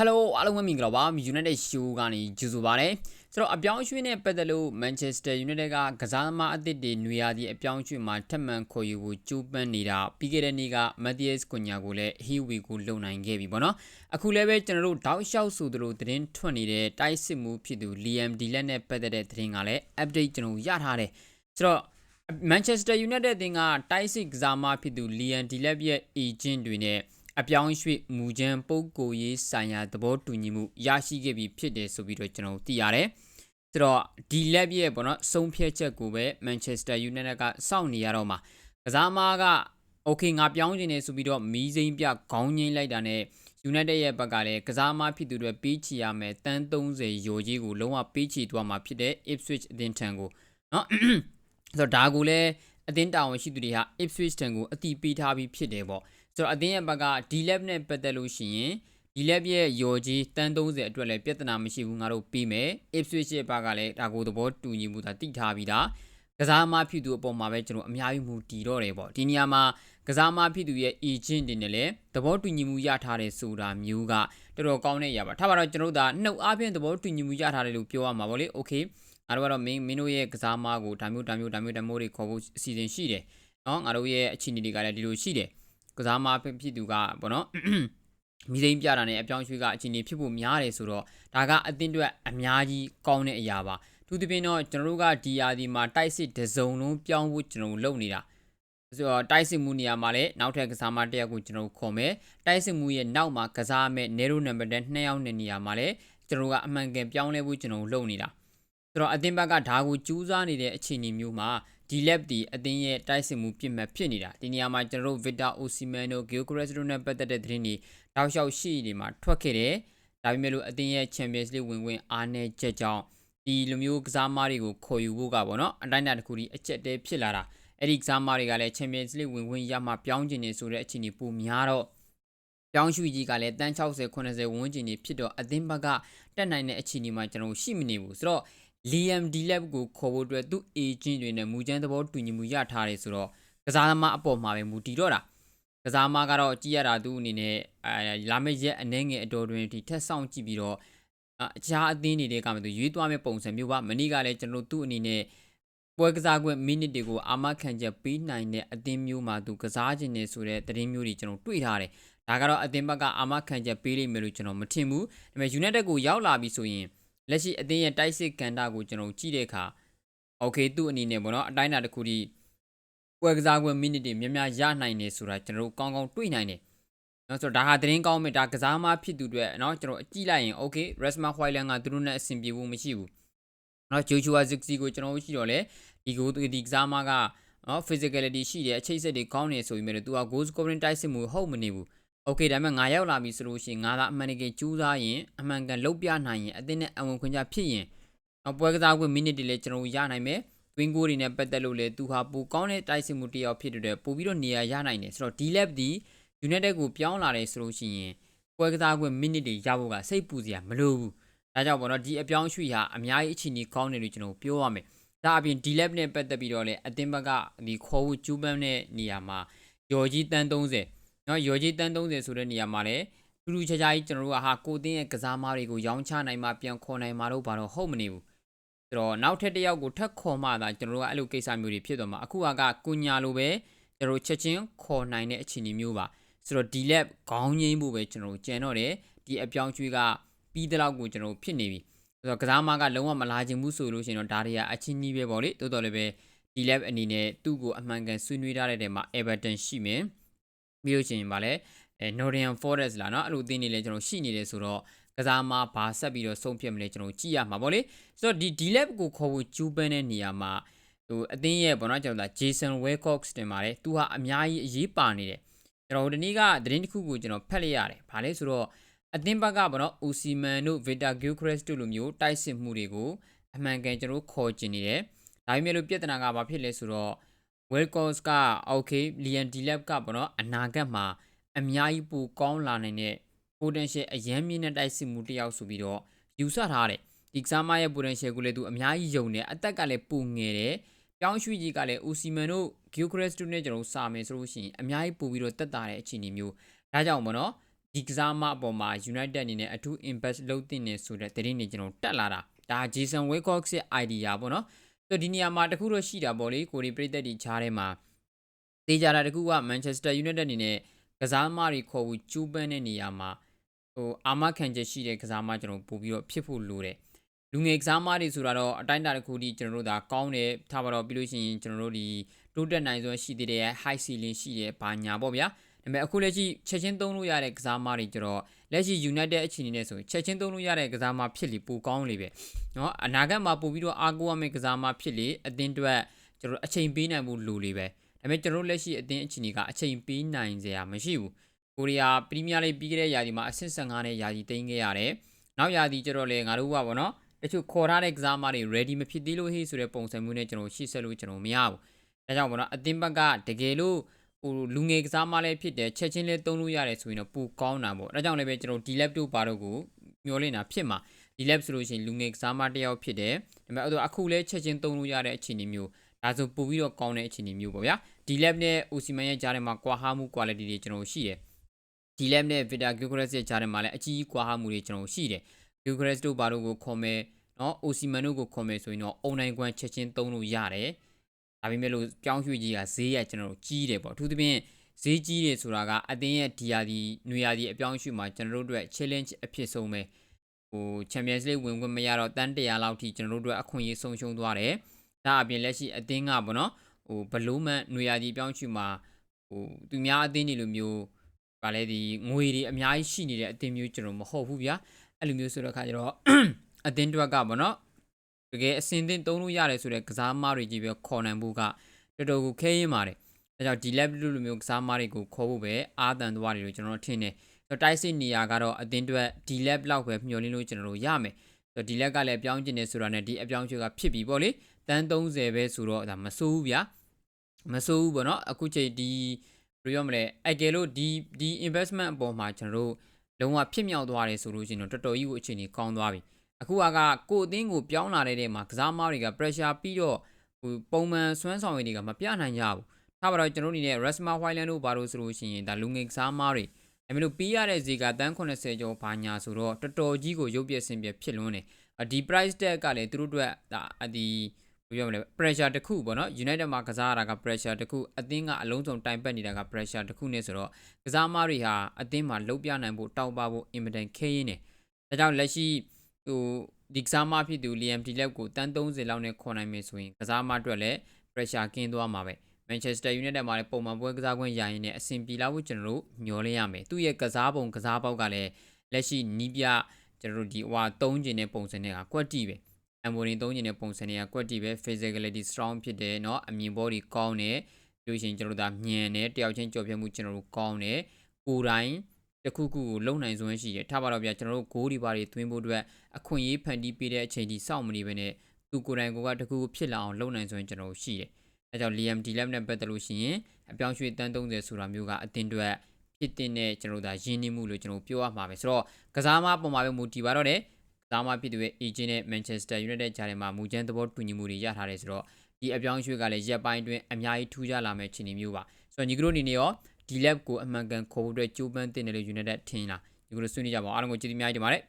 Hello အားလုံးပဲမင်္ဂလာပါ United Show ကနေကြိုဆိုပါရစေဆိုတော့အပြောင်းအရွှေ့နဲ့ပတ်သက်လို့ Manchester United ကကစားသမားအသစ်တွေနွေရာသီအပြောင်းအရွှေ့မှာထပ်မံခေါ်ယူဖို့ကြိုးပမ်းနေတာပြီးခဲ့တဲ့နေ့က Matthias Cunha ကိုလည်း Hiwi ကိုလုံနိုင်ခဲ့ပြီပေါ့နော်အခုလည်းပဲကျွန်တော်တို့တောက်လျှောက်ဆိုသလိုသတင်းထွက်နေတဲ့တိုက်စစ်မှုဖြစ်သူ Liam Delap နဲ့ပတ်သက်တဲ့သတင်းကလည်း update ကျွန်တော်ရထားတယ်ဆိုတော့ Manchester United အသင်းကတိုက်စစ်ကစားသမားဖြစ်သူ Liam Delap ရဲ့ agent တွေနဲ့ အပြောင်းရွှေ့မူချမ်းပုံကိုရေးဆိုင်ရာသဘောတူညီမှုရရှိခဲ့ပြီဖြစ်တယ်ဆိုပြီးတော့ကျွန်တော်သိရတယ်။ဆိုတော့ဒီလက်ရဲ့ပေါ့နော်ဆုံးဖြတ်ချက်ကိုပဲ Manchester United ကစောင့်နေရတော့မှာကစားမားက okay ငါပြောင်းချင်တယ်ဆိုပြီးတော့မီးစိမ့်ပြခေါင်းငိမ့်လိုက်တာနဲ့ United ရဲ့ဘက်ကလည်းကစားမားဖြစ်သူတွေပေးချီရမယ်တန်း30ရိုကြီးကိုလုံးဝပေးချီသွားမှာဖြစ်တဲ့ Ipswich အသင်းထံကိုနော်ဆိုတော့ဒါကိုလည်းအသင်းတာဝန်ရှိသူတွေဟာ Ipswich ထံကိုအတိပေးထားပြီးဖြစ်တယ်ပေါ့ ဆိုတော့အသင်းရဲ့ဘက်က D-Lab နဲ့ပတ်သက်လို့ရှိရင် D-Lab ရဲ့ရော်ကြီးတန်း30အတွက်လည်းပြဿနာမရှိဘူးငါတို့ပြီးမယ် Ipswich ရဲ့ဘက်ကလည်းဒါကိုသဘောတူညီမှုသာတိထားပြီးသားကစားမဖြစ်သူအပေါ်မှာပဲကျွန်တော်အများကြီးမူတည်တော့တယ်ပေါ့ဒီနေရာမှာကစားမဖြစ်သူရဲ့ agent တွေနဲ့လည်းသဘောတူညီမှုရထားတယ်ဆိုတာမျိုးကတော်တော်ကောင်းတဲ့အရာပါထားပါတော့ကျွန်တော်တို့ဒါနှုတ်အားဖြင့်သဘောတူညီမှုရထားတယ်လို့ပြောရမှာပေါ့လေ okay ငါတို့ကတော့မင်းမင်းတို့ရဲ့ကစားမကိုဒါမျိုးဒါမျိုးဒါမျိုးဒါမျိုးတွေခေါ်ဖို့အစီအစဉ်ရှိတယ်နော်ငါတို့ရဲ့အခြေအနေတွေကလည်းဒီလိုရှိတယ် ကစားမဖြစ်သူကပေါ့နော်မိသိမ်းပြတာနဲ့အပြောင်းရွှေ့ကအခြေအနေဖြစ်ဖို့များတယ်ဆိုတော့ဒါကအသင်းအတွက်အများကြီးကောင်းတဲ့အရာပါသူသဖြင့်တော့ကျွန်တော်တို့ကဒီယာဒီမှာတိုက်စစ်ဒဇုံလုံးပြောင်းဖို့ကျွန်တော်လုပ်နေတာဆိုတော့တိုက်စစ်မှုနေရာမှာလည်းနောက်ထပ်ကစားမတစ်ယောက်ကိုကျွန်တော်ခေါ်မယ်တိုက်စစ်မှုရဲ့နောက်မှာကစားမဲ့ narrow number 10နှစ်ယောက်နဲ့နေရာမှာလည်းကျွန်တော်ကအမှန်ကန်ပြောင်းလဲဖို့ကျွန်တော်လုပ်နေတာဆိုတော့အသင်းဘက်ကဒါကိုကြိုးစားနေတဲ့အခြေအနေမျိုးမှာ ဒီ lab ဒီအသင်းရဲ့တိုက်စစ်မှုပြစ်မှတ်ဖြစ်နေတာဒီနေရာမှာကျွန်တော်တို့ Victor Osimhen တို့ Gyökeres တို့နဲ့ပတ်သက်တဲ့သတင်းတွေတောက်လျှောက်ရှိနေမှာထွက်ခဲ့တယ်ဒါပေမဲ့လို့အသင်းရဲ့ Champions League ဝင်ဝင်အားနည်းချက်ကြောင့်ဒီလိုမျိုးကစားမားတွေကိုခေါ်ယူဖို့ကပေါ့နော်အတိုင်းအတာတစ်ခုဒီအချက်တဲဖြစ်လာတာအဲ့ဒီကစားမားတွေကလည်း Champions League ဝင်ဝင်ရမှပြောင်းကျင်နေဆိုတဲ့အခြေအနေပိုများတော့ပြောင်းရွှေ့ကြီးကလည်းတန်း60 80ဝန်းကျင်နေဖြစ်တော့အသင်းဘက်ကတက်နိုင်တဲ့အခြေအနေမှာကျွန်တော်ရှိမနေဘူးဆိုတော့ Liam Delap ကိုခေါ်ဖို့အတွက်သူ့ agent တွေနဲ့မူကျန်းသဘောတူညီမှုရထားတယ်ဆိုတော့ကစားသမားအပေါ်မှာပဲမူတည်တော့တာကစားသမားကတော့ကြည့်ရတာသူ့အနေနဲ့အဲလာမယ့်ရက်အနှဲငယ်အတော်တွင်ဒီထက်ဆောင်ကြည့်ပြီးတော့အခြားအသင်းတွေကမှသူရွေးသွားမယ့်ပုံစံမျိုးပါမနေ့ကလည်းကျွန်တော်တို့သူ့အနေနဲ့ပွဲကစားခွင့်မိနစ်တွေကိုအာမခံချက်ပေးနိုင်တဲ့အသင်းမျိုးမှာသူကစားခြင်းနေဆိုတဲ့သတင်းမျိုးတွေကျွန်တော်တွေ့ထားတယ်ဒါကတော့အသင်းဘက်ကအာမခံချက်ပေးလိမ့်မယ်လို့ကျွန်တော်မထင်ဘူးဒါပေမဲ့ United ကိုရောက်လာပြီဆိုရင် လက်ရှိအသင်းရဲ့တိုက်စစ်ကန်တာကိုကျွန်တော်ကြည့်တဲ့အခါ okay သူ့အနေနဲ့ပေါ့နော်အတိုင်းအတာတစ်ခုထိပွဲကစားခွင့်မိနစ်တွေများများရနိုင်နေဆိုတာကျွန်တော်တို့ကောင်းကောင်းတွေ့နိုင်တယ်နော်ဆိုတော့ဒါဟာသတင်းကောင်းမယ်ဒါကစားမဖြစ်သူတွေနော်ကျွန်တော်အကြည့်လိုက်ရင် okay Rasmus Hojlund ကသူတို့နဲ့အဆင်ပြေဖို့မရှိဘူးနော် Joshua Zixi ကိုကျွန်တော်တို့ရှိတော့လေဒီကိုဒီကစားမကနော် physicality ရှိတယ်အချိတ်ဆက်တွေကောင်းနေဆိုပြီးမြဲသူက goal scoring တိုက်စစ်မှုဟုတ်မနေဘူး โอเคဒါပေမဲ့ငါရောက်လာပြီဆိုလို့ရှိရင်ငါသာအမှန်တကယ်ကြိုးစားရင်အမှန်ကန်လုပ်ပြနိုင်ရင်အသင်းနဲ့အဝင်ခွင့်ကြဖြစ်ရင်ပွဲကစားခွင့်မိနစ်တွေလည်းကျွန်တော်ရနိုင်မယ်တွင်းကိုတွေနဲ့ပတ်သက်လို့လည်းသူဟာပိုကောင်းတဲ့တိုက်စစ်မှုတစ်ယောက်ဖြစ်တဲ့ပို့ပြီးတော့နေရာရနိုင်တယ်ဆိုတော့ဒီ lab ဒီ United ကိုပြောင်းလာတယ်ဆိုလို့ရှိရင်ပွဲကစားခွင့်မိနစ်တွေရဖို့ကစိတ်ပူစရာမလိုဘူးဒါကြောင့်ပေါ့နော်ဒီအပြောင်းရွှေ့ဟာအများကြီးအခြေအနေကောင်းတယ်လို့ကျွန်တော်ပြောရမယ်ဒါအပြင် D-Lab နဲ့ပတ်သက်ပြီးတော့လည်းအသင်းဘက်ကဒီခေါ်ဖို့ကျူးပန်းတဲ့နေရာမှာယော်ကြီးတန်း30 နော်ရော်ကြီးတန်း30ဆိုတဲ့နေရာမှာလည်းထူးထူးခြားခြားကြီးကျွန်တော်တို့ကဟာကိုတင်းရဲ့ကစားမားတွေကိုရောင်းချနိုင်မှပြန်ခေါ်နိုင်မှာတော့ဘာတော့ဟုတ်မနေဘူးဆိုတော့နောက်ထပ်တစ်ယောက်ကိုထပ်ခေါ်မှသာကျွန်တော်တို့ကအဲ့လိုကိစ္စမျိုးတွေဖြစ်သွားမှာအခုကကုညာလိုပဲကျွန်တော်ချက်ချင်းခေါ်နိုင်တဲ့အခြေအနေမျိုးပါဆိုတော့ဒီ lab ခေါင်းငိမ့်ဖို့ပဲကျွန်တော်တို့ကြံတော့တယ်ဒီအပြောင်းကျွေးကပြီးတဲ့လောက်ကိုကျွန်တော်တို့ဖြစ်နေပြီဆိုတော့ကစားမကလုံးဝမလာခြင်းဘူးဆိုလို့ရှိရင်တော့ဒါတွေကအချင်းကြီးပဲပေါ့လေတိုးတော်လည်းပဲဒီ lab အနေနဲ့သူ့ကိုအမှန်ကန်ဆွေးနွေးထားတဲ့နေရာမှာ Everton ရှိမယ် ပြီးလို့ရှိရင်ဗာလဲအဲ Nottingham Forest လာเนาะအဲ့လိုအသင်းတွေလည်းကျွန်တော်ရှိနေတယ်ဆိုတော့ကစားမဘာဆက်ပြီးတော့ဆုံးဖြတ်မလဲကျွန်တော်ကြည့်ရမှာပေါ့လေဆိုတော့ဒီ D-Lab ကိုခေါ်ဖို့ကျူးပန်းတဲ့နေရာမှာဟိုအသင်းရဲ့ပေါ့နော်ကျွန်တော်က Jason Wilcox တင်ပါတယ်သူဟာအများကြီးအရေးပါနေတယ်ကျွန်တော်ဒီနေ့ကသတင်းတစ်ခုကိုကျွန်တော်ဖတ်လိုက်ရတယ်ဘာလဲဆိုတော့အသင်းဘက်ကပေါ့နော် Osimhen တို့ Victor Gyökeres တို့လိုမျိုးတိုက်စစ်မှုတွေကိုအမှန်ကန်ကျွန်တော်ခေါ်ကျင်နေတယ်ဒါပေမဲ့လို့ပြဿနာကဘာဖြစ်လဲဆိုတော့ Wilcox က okay Liam Delap ကပေါ့နော်အနာဂတ်မှာအများကြီးပိုကောင်းလာနိုင်တဲ့ potential အရန်မြင့်တဲ့တိုက်စစ်မှုတစ်ယောက်ဆိုပြီးတော့ယူဆထားတယ်ဒီကစားမရဲ့ potential ကိုလည်းသူအများကြီးယုံတယ်အသက်ကလည်းပုံငယ်တယ်ပြောင်းရွှေ့ကြီးကလည်း Osimhen တို့ Gyökeres တို့နဲ့ကျွန်တော်စာမယ်ဆိုလို့ရှိရင်အများကြီးပို့ပြီးတော့တက်တာတဲ့အခြေအနေမျိုးဒါကြောင့်ပေါ့နော်ဒီကစားမအပေါ်မှာ United အနေနဲ့အထူး impact လုပ်တင်နေဆိုတဲ့သတင်းတွေကျွန်တော်တက်လာတာဒါ Jason Wilcox ရဲ့ idea ပေါ့နော် ဆိုတော့ဒီနေရာမှာတခုတော့ရှိတာပေါ့လေကိုရီပြည်သက်ဒီချားထဲမှာတေးကြတာတခုက Manchester United အနေနဲ့ကစားသမားတွေခေါ်ဖို့ကျူးပန်းတဲ့နေရာမှာဟိုအာမခံချက်ရှိတဲ့ကစားသမားကျွန်တော်ပို့ပြီးတော့ဖြစ်ဖို့လိုတယ်လူငယ်ကစားသမားတွေဆိုတာတော့အတိုင်းအတာတစ်ခုထိကျွန်တော်တို့ဒါကောင်းတယ်ထားပါတော့ပြီးလို့ရှိရင်ကျွန်တော်တို့ဒီတိုးတက်နိုင်စွမ်းရှိသေးတဲ့ high ceiling ရှိတဲ့ဘာညာပေါ့ဗျာ ဒါပေမဲ့အခုလက်ရှိချက်ချင်းသုံးလို့ရတဲ့ကစားသမားတွေကျတော့လက်ရှိ United အခြေအနေနဲ့ဆိုရင်ချက်ချင်းသုံးလို့ရတဲ့ကစားသမားဖြစ်လေပိုကောင်းလေပဲเนาะအနာဂတ်မှာပို့ပြီးတော့အားကိုးရမယ့်ကစားသမားဖြစ်လေအသင်းအတွက်ကျွန်တော်အချိန်ပေးနိုင်ဖို့လိုလေပဲဒါပေမဲ့ကျွန်တော်လက်ရှိအသင်းအခြေအနေကအချိန်ပေးနိုင်စရာမရှိဘူးကိုရီးယားပရီးမီးယားလိပြီးခဲ့တဲ့ယာတီမှာအဆင့်15နဲ့ယာတီသိမ်းခဲ့ရတယ်နောက်ယာတီကျတော့လေငါတို့ကပေါ့နော်တချို့ခေါ်ထားတဲ့ကစားသမားတွေ ready မဖြစ်သေးလို့ဟေးဆိုတဲ့ပုံစံမျိုးနဲ့ကျွန်တော်ရှေ့ဆက်လို့ကျွန်တော်မရဘူးဒါကြောင့်ပေါ့နော်အသင်းဘက်ကတကယ်လို့ ဟိုလူငယ်ကစားမလည်းဖြစ်တယ်ချက်ချင်းလေးသုံးလို့ရတယ်ဆိုရင်တော့ပိုကောင်းတာပေါ့ဒါကြောင့်လည်းပဲကျွန်တော်ဒီ lab တို့ပါတော့ကိုမျောလင့်တာဖြစ်မှာဒီ lab ဆိုလို့ရှိရင်လူငယ်ကစားမတစ်ယောက်ဖြစ်တယ်ဒါပေမဲ့အဲ့တော့အခုလဲချက်ချင်းသုံးလို့ရတဲ့အခြေအနေမျိုးဒါဆိုပို့ပြီးတော့ကောင်းတဲ့အခြေအနေမျိုးပေါ့ဗျာဒီ lab နဲ့ Osimhen ရဲ့ကြားထဲမှာကွာဟမှု quality တွေကျွန်တော်ရှိတယ်ဒီ lab နဲ့ Victor Gyokeres ရဲ့ကြားထဲမှာလည်းအကြီးကွာဟမှုတွေကျွန်တော်ရှိတယ် Gyokeres တို့ဘာတို့ကိုခေါ်မယ်နော် Osimhen တို့ကိုခေါ်မယ်ဆိုရင်တော့အုံနိုင်ကွမ်းချက်ချင်းသုံးလို့ရတယ်ဒါ ပေမဲ့လို့ပြောင်းရွှေ့ကြီးကဈေးရကျွန်တော်တို့ကြီးတယ်ပေါ့အထူးသဖြင့်ဈေးကြီးတယ်ဆိုတာကအတင်းရဲ့ဒီယာဒီနွေယာဒီအပြောင်းရွှေ့မှာကျွန်တော်တို့အတွက် challenge အဖြစ်ဆုံးပဲဟို Champions League ဝင်ခွင့်မရတော့တန်း100လောက်ထိကျွန်တော်တို့အတွက်အခွင့်အရေးဆုံးရှုံးသွားတယ်ဒါအပြင်လက်ရှိအတင်းကပေါ့နော်ဟိုဘလိုးမန်နွေယာဒီပြောင်းရွှေ့မှာဟိုသူများအတင်းတွေလိုမျိုးဗာလဲဒီငွေတွေအများကြီးရှိနေတဲ့အတင်းမျိုးကျွန်တော်မဟုတ်ဘူးဗျာအဲ့လိုမျိုးဆိုတော့ခါကျတော့အတင်းတွက်ကပေါ့နော် တကယ်အစင်သင့်သုံးလို့ရတယ်ဆိုတဲ့ကစားမားတွေကြီးပဲခေါ်နိုင်ဖို့ကတော်တော်ကိုခဲရင်ပါတယ်ဒါကြောင့်ဒီ level လိုမျိုးကစားမားတွေကိုခေါ်ဖို့ပဲအာသန်သွားတယ်လို့ကျွန်တော်ထင်တယ်ဆိုတိုက်စစ်နေရာကတော့အတင်းတွက်ဒီ level လောက်ပဲမျှော်လင့်လို့ကျွန်တော်တို့ရမယ်ဆိုဒီလက်ကလည်းပြောင်းကျင်နေဆိုတာနဲ့ဒီအပြောင်းချက်ကဖြစ်ပြီပေါ့လေတန်း30ပဲဆိုတော့ဒါမစိုးဘူးဗျာမစိုးဘူးပေါ့နော်အခုချိန်ဒီဘယ်လိုပြောမလဲအကယ်လို့ဒီဒီ investment အပေါ်မှာကျွန်တော်တို့လုံးဝဖြစ်မြောက်သွားတယ်ဆိုလို့ရှိရင်တော့တော်တော်ကြီးကိုအခြေအနေကောင်းသွားပြီ အခုကကိုအသင်းကိုပြောင်းလာတဲ့နေရာမှာကစားမားတွေက pressure ပြီးတော့ဟိုပုံမှန်စွမ်းဆောင်ရည်တွေကမပြနိုင်ကြဘူးထားပါတော့ကျွန်တော်တို့အနေနဲ့ Rasma Highland တို့ဘာလို့ဆိုလို့ရှိရင်ဒါလူငယ်ကစားမားတွေဒါမျိုးလို့ပြီးရတဲ့ဈေးကတန်း80ကျော်ဘာညာဆိုတော့တော်တော်ကြီးကိုရုပ်ပြဆင်းပြဖြစ်လွန်းတယ်ဒီ price tag ကလည်းသူတို့အတွက်ဒါဒီဘယ်ပြောမလဲ pressure တစ်ခုပေါ့နော် United မှာကစားရတာက pressure တစ်ခုအသင်းကအလုံးစုံတိုင်ပတ်နေတာက pressure တစ်ခုနဲ့ဆိုတော့ကစားမားတွေဟာအသင်းမှာလှုပ်ပြနိုင်ဖို့တောက်ပဖို့ immediate ခဲရင်းနေဒါကြောင့်လက်ရှိ ဟိုဒီကစားမဖြစ်သူ Liam Delap ကိုတန်း30လောက်နဲ့ခေါ်နိုင်မယ်ဆိုရင်ကစားမအတွက်လည်း pressure ကင်းသွားမှာပဲ Manchester United မှာလည်းပုံမှန်ပွဲကစားခွင့်ရရင်လည်းအဆင်ပြေလာဖို့ကျွန်တော်တို့မျှော်လင့်ရမယ်သူ့ရဲ့ကစားပုံကစားပေါက်ကလည်းလက်ရှိနီးပြကျွန်တော်တို့ဒီဟို3ကျင်တဲ့ပုံစံတွေကကွက်တီပဲအမ်ဘိုနီ3ကျင်တဲ့ပုံစံတွေကကွက်တီပဲ physicality strong ဖြစ်တယ်เนาะအမြင်ဘောတွေကောင်းတယ်ပြီးရှင်ကျွန်တော်တို့ဒါညံတယ်တယောက်ချင်းကြော်ပြမှုကျွန်တော်တို့ကောင်းတယ်ကိုယ်တိုင် တခုခုကိုလုံနိုင်စွမ်းရှိတယ်ထားပါတော့ဗျာကျွန်တော်တို့ဂိုးဒီပါတွေသွင်းဖို့အတွက်အခွင့်အရေးဖန်တီးပေးတဲ့အချိန်ဒီစောင့်မနေဘဲနဲ့သူကိုယ်တိုင်ကိုကတခုခုဖြစ်လာအောင်လုံနိုင်စွမ်းကျွန်တော်တို့ရှိတယ်အဲကြောင့် Liam Delap နဲ့ပတ်သက်လို့ရှိရင်အပြောင်းရွှေ့တန်း30ဆိုတာမျိုးကအတင်းတွက်ဖြစ်တဲ့ကျွန်တော်တို့ဒါရင်းနှီးမှုလို့ကျွန်တော်ပြောရမှာပဲဆိုတော့ကစားမပုံမှာပဲမူတည်ပါတော့တယ်ကစားမဖြစ်သူရဲ့ agent နဲ့ Manchester United ကြားထဲမှာမူချမ်းသဘောတူညီမှုတွေရထားတယ်ဆိုတော့ဒီအပြောင်းရွှေ့ကလည်းရက်ပိုင်းတွင်အများကြီးထူးခြားလာမယ့်ခြေအနေမျိုးပါဆိုတော့ညီကတို့အနေနဲ့ရော ဒီ lab ကိုအမှန်ကန်ခေါ်ဖို့အတွက်ကြိုးပမ်းတင်တယ်လို့ United ထင်လားညီကတို့ဆွေးနွေးကြပါအောင်အားလုံးကိုကျေးဇူးများတင်ပါတယ်